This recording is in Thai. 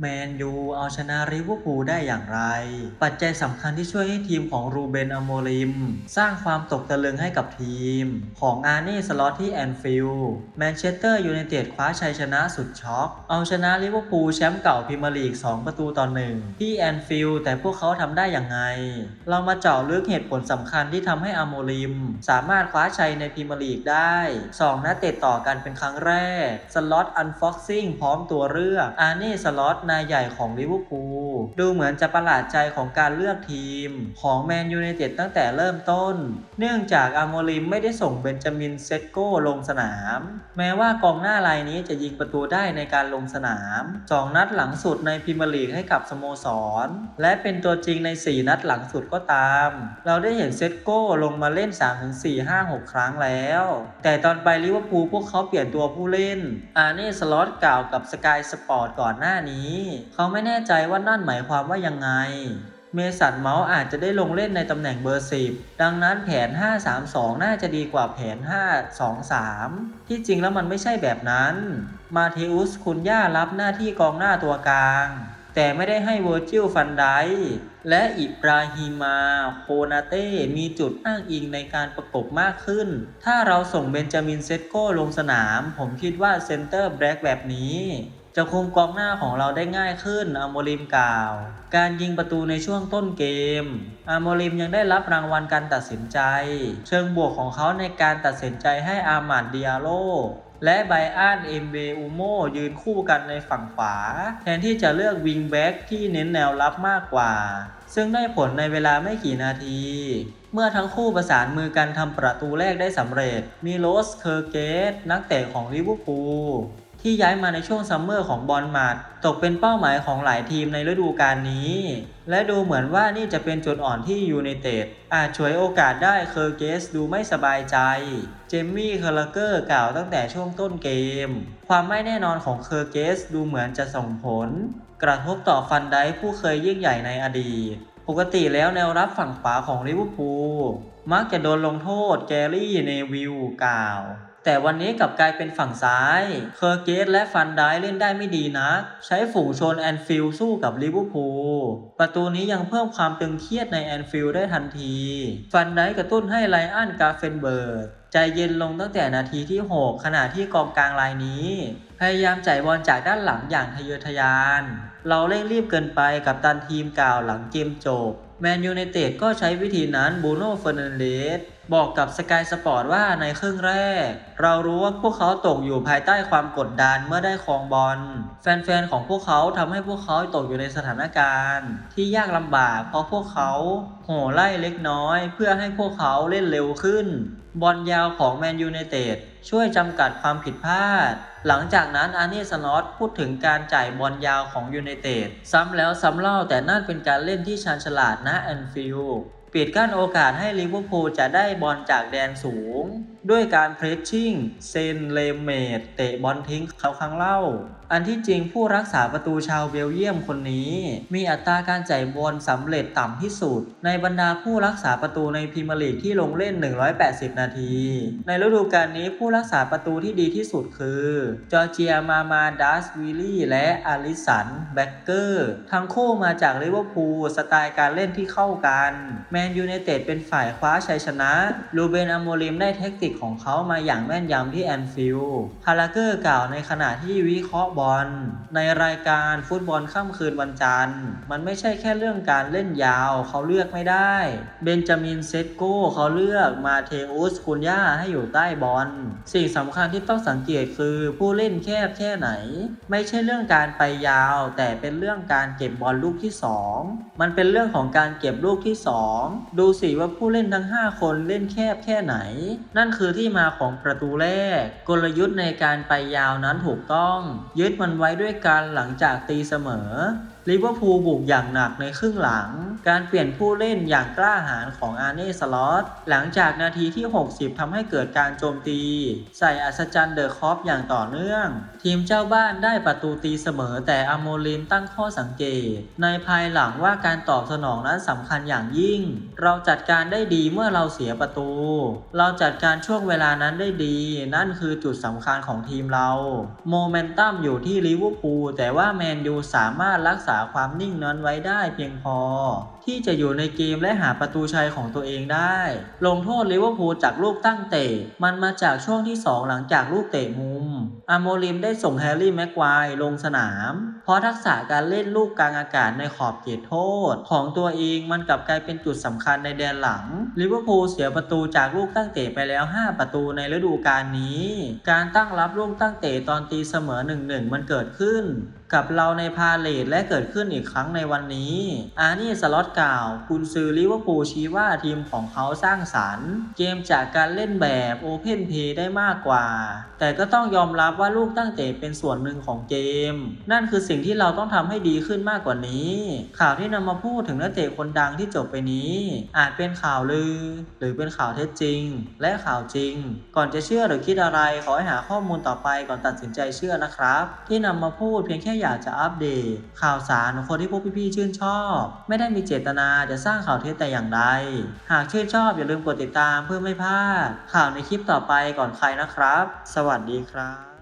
แมนยูเอาชนะริเวอร์พูลได้อย่างไร ปัจจัยสำคัญที่ช่วยให้ทีมของรูเบนอโมริม สร้างความตกตะลึงให้กับทีม ของอาร์เน่สล็อตที่แอนฟิลด์แมนเชสเตอร์ยูไนเต็ดคว้าชัยชนะสุดช็อก เอาชนะลิเวอร์พูลแชมป์เก่าพรีเมียร์ลีก 2 ประตูต่อหนึ่งที่แอนฟิลด์แต่พวกเขาทำได้อย่างไง เรามาเจาะลึกเหตุผลสำคัญที่ทำให้อโมริม สามารถคว้าชัยในพรีเมียร์ลีกได้ 2นัดติดต่อกันเป็นครั้งแรกสล็อตอันฟ็อกซิ่งพร้อมตัวเลือกอาร์เน่สล็อตนายใหญ่ของลิเวอร์พูล ดูเหมือนจะประหลาดใจของการเลือกทีม ของแมนยูไนเต็ดตั้งแต่เริ่มต้น เนื่องจากอาโมริมไม่ได้ส่งเบนจามินเซตโก้ลงสนาม แม้ว่ากองหน้ารายนี้จะยิงประตูได้ในการลงสนาม 2 นัดหลังสุดในพรีเมียร์ลีกให้กับสโมสร และเป็นตัวจริงใน 4 นัดหลังสุดก็ตาม เราได้เห็นเซตโก้ลงมาเล่น 3-4-5-6 ครั้งแล้ว แต่ตอนไปลิเวอร์พูลพวกเขาเปลี่ยนตัวผู้เล่น อาร์เน่สล็อตกล่าวกับสกายสปอร์ตก่อนหน้านี้ เขาไม่แน่ใจว่านั่นหมายความว่ายังไง เมสันเมาส์อาจจะได้ลงเล่นในตำแหน่งเบอร์ 10 ดังนั้นแผน 5-3-2 น่าจะดีกว่าแผน 5-2-3 ที่จริงแล้วมันไม่ใช่แบบนั้น มาเทอุสคุนย่ารับหน้าที่กองหน้าตัวกลาง แต่ไม่ได้ให้เวอร์จิลฟันไดและอิบราฮิมาโคนาเต้มีจุดอ้างอิงในการประกบมากขึ้น ถ้าเราส่งเบนจามินเซตโก้ลงสนาม ผมคิดว่าเซนเตอร์แบล็กแบบนี้ จะคุมกองหน้าของเราได้ง่ายขึ้นอาโมริมกล่าว การยิงประตูในช่วงต้นเกมอาโมริมยังได้รับรางวัลการตัดสินใจ เชิงบวกของเขาในการตัดสินใจให้อามาดเดียโลและไบอันเอมเบอูโมยืนคู่กันในฝั่งขวา แทนที่จะเลือกวิงแบ็กที่เน้นแนวรับมากกว่า ซึ่งได้ผลในเวลาไม่กี่นาที เมื่อทั้งคู่ประสานมือกันทำประตูแรกได้สำเร็จ มีโรสเคอร์เกตนักเตะของลิเวอร์พูล ที่ย้ายมาในช่วงซัมเมอร์ของบอลมาดตกเป็นเป้าหมายของหลายทีมในฤดูกาลนี้ และดูเหมือนว่านี่จะเป็นจุดอ่อนที่ยูไนเต็ดอาจฉวยโอกาสได้เคอร์เกสดูไม่สบายใจ เจมมี่เคอร์เกอร์กล่าวตั้งแต่ช่วงต้นเกม ความไม่แน่นอนของเคอร์เกสดูเหมือนจะส่งผล กระทบต่อฟันไดผู้เคยยิ่งใหญ่ในอดีต ปกติแล้วแนวรับฝั่งขวาของลิเวอร์พูลมักจะโดนลงโทษแกรี่เนวิลกล่าว แต่วันนี้กลับกลายเป็นฝั่งซ้ายเคอร์เกสและฟันไดค์เล่นได้ไม่ดีนักใช้ฝูงชนแอนฟิลสู้กับลิเวอร์พูลประตูนี้ยังเพิ่มความตึงเครียดในแอนฟิลได้ทันที ฟันไดค์กระตุ้นให้ไลอันกาเฟนเบิร์กใจเย็นลงตั้งแต่นาทีที่ 6 ขณะที่กองกลางรายนี้ พยายามจ่ายบอลจากด้านหลังอย่างทะเยอทะยาน เราเร่งรีบเกินไปกับตันทีมกล่าวหลังเกมจบ แมนยูไนเต็ดก็ใช้วิธีนั้นบูโน่เฟอร์นันเดส บอกกับสกายสปอร์ตว่าในครึ่งแรก เรารู้ว่าพวกเขาตกอยู่ภายใต้ความกดดันเมื่อได้ครองบอล แฟนๆของพวกเขาทำให้พวกเขาตกอยู่ในสถานการณ์ ที่ยากลำบากเพราะพวกเขาโห่ไล่เล็กน้อย เพื่อให้พวกเขาเล่นเร็วขึ้น บอลยาวของแมนยูไนเต็ดช่วยจำกัดความผิดพลาด หลังจากนั้นอาร์เน่สล็อตพูดถึงการจ่ายบอลยาวของยูไนเต็ดซ้ำแล้วซ้ำเล่าแต่นั่นเป็นการเล่นที่ชาญฉลาดนะแอนฟิลด์ ปิดกั้นโอกาสให้ลิเวอร์พูลจะได้บอลจากแดนสูง ด้วยการเพรสชิ่ง เซนเลเมดเตะบอลทิ้งเขาครั้งเล่า อันที่จริงผู้รักษาประตูชาวเบลเยียมคนนี้ มีอัตราการจ่ายบอลสำเร็จต่ำที่สุด ในบรรดาผู้รักษาประตูในพรีเมียร์ลีกที่ลงเล่น 180 นาที ในฤดูกาลนี้ผู้รักษาประตูที่ดีที่สุดคือจอร์เจียมามาดัสวิลลี่และอาริสันแบ็กเกอร์ทั้งคู่มาจากลิเวอร์พูลสไตล์การเล่นที่เข้ากันแมนยูไนเต็ดเป็นฝ่ายคว้าชัยชนะลูเบนอโมริมได้เทคนิคของเขามาอย่างแม่นยำที่แอนฟิลด์ฮาลาเกอร์กล่าวในขณะที่วิเคราะห์บอล ในรายการฟุตบอลค่ำคืนวันจันทร์ มันไม่ใช่แค่เรื่องการเล่นยาวเขาเลือกไม่ได้ เบนจามินเซตโก้เขาเลือกมาเทอุสคุนย่าให้อยู่ใต้บอล สิ่งสำคัญที่ต้องสังเกตคือผู้เล่นแคบแค่ไหน ไม่ใช่เรื่องการไปยาว แต่เป็นเรื่องการเก็บบอลลูกที่ 2 มันเป็นเรื่องของการเก็บลูกที่ 2 ดูสิว่าผู้เล่นทั้ง 5 คนเล่นแคบแค่ไหน นั่นคือที่มาของประตูแรก กลยุทธ์ในการไปยาวนั้นถูกต้องยึดมันไว้ด้วยกันหลังจากตีเสมอ ลิเวอร์พูลบุกอย่างหนักในครึ่งหลัง การเปลี่ยนผู้เล่นอย่างกล้าหาญของอาร์เน่สล็อตหลังจากนาทีที่ 60ทำให้เกิดการโจมตี ใส่อัศจรรย์เดอะคอปอย่างต่อเนื่อง ทีมเจ้าบ้านได้ประตูตีเสมอแต่อโมลิมตั้งข้อสังเกต ในภายหลังว่าการตอบสนองนั้นสำคัญอย่างยิ่ง เราจัดการได้ดีเมื่อเราเสียประตู เราจัดการช่วงเวลานั้นได้ดี นั่นคือจุดสำคัญของทีมเรา โมเมนตัมอยู่ที่ลิเวอร์พูลแต่ว่าแมนยูสามารถรักษาาความนิ่งนั้นไว้ได้เพียงพอ ที่จะอยู่ในเกมและหาประตูชัยของตัวเองได้ ลงโทษลิเวอร์พูลจากลูกตั้งเตะ มันมาจากช่วงที่ 2 หลังจากลูกเตะมุมอโมลิมได้ส่งแฮร์รี่แม็กควายลงสนาม เพราะทักษะการเล่นลูกกลางอากาศในขอบเขตโทษ ของตัวเองมันกลับกลายเป็นจุดสำคัญในแดนหลังลิเวอร์พูลเสียประตูจากลูกตั้งเตะไปแล้ว 5 ประตูในฤดูกาลนี้ การตั้งรับลูกตั้งเตะตอนตีเสมอ 1-1 มันเกิดขึ้น กับเราในพาเลทและเกิดขึ้นอีกครั้งในวันนี้ อานี่สล็อตกล่าว คุณซื้อลิเวอร์พูลชี้ว่าทีมของเขาสร้างสรรค์ เกมจากการเล่นแบบโอเพนเพย์ได้มากกว่า แต่ก็ต้องยอมรับว่าลูกตั้งเตะเป็นส่วนหนึ่งของเกม นั่นคือสิ่งที่เราต้องทำให้ดีขึ้นมากกว่านี้ ข่าวที่นำมาพูดถึงนักเตะคนดังที่จบไปนี้ อาจเป็นข่าวลือ หรือเป็นข่าวเท็จจริง และข่าวจริง ก่อนจะเชื่อหรือคิดอะไรขอให้หาข้อมูลต่อไปก่อนตัดสินใจเชื่อนะครับ ที่นำมาพูดเพียงแค่อยากจะอัปเดต ข่าวสารของคนที่พวกพี่ๆชื่นชอบ ไม่ได้มีเจตนาจะสร้างข่าวเท็จแต่อย่างใด หากชื่นชอบอย่าลืมกดติดตามเพื่อไม่พลาด ข่าวในคลิปต่อไปก่อนใครนะครับ สวัสดีครับ